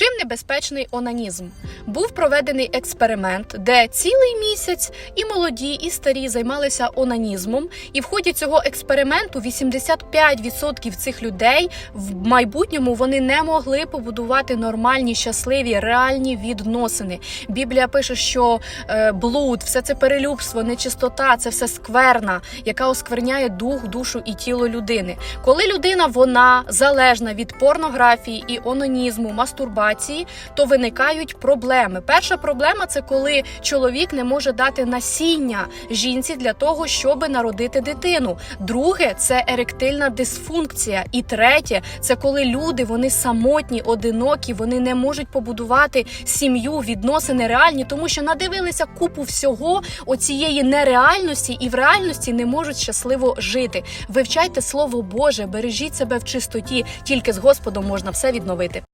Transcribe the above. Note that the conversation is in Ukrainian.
Чим небезпечний онанізм? Був проведений експеримент, де цілий місяць і молоді, і старі займалися онанізмом. І в ході цього експерименту 85% цих людей в майбутньому вони не могли побудувати нормальні, щасливі, реальні відносини. Біблія пише, що е, блуд, все це перелюбство, нечистота, це все скверна, яка оскверняє дух, душу і тіло людини. Коли людина вона залежна від порнографії і онанізму, мастурбації, то виникають проблеми. Перша проблема це коли чоловік не може дати насіння жінці для того, щоб народити дитину. Друге це еректильна дисфункція. І третє це коли люди вони самотні, одинокі, вони не можуть побудувати сім'ю, відносини реальні, тому що надивилися купу всього оцієї нереальності і в реальності не можуть щасливо жити. Вивчайте слово Боже, бережіть себе в чистоті. Тільки з Господом можна все відновити.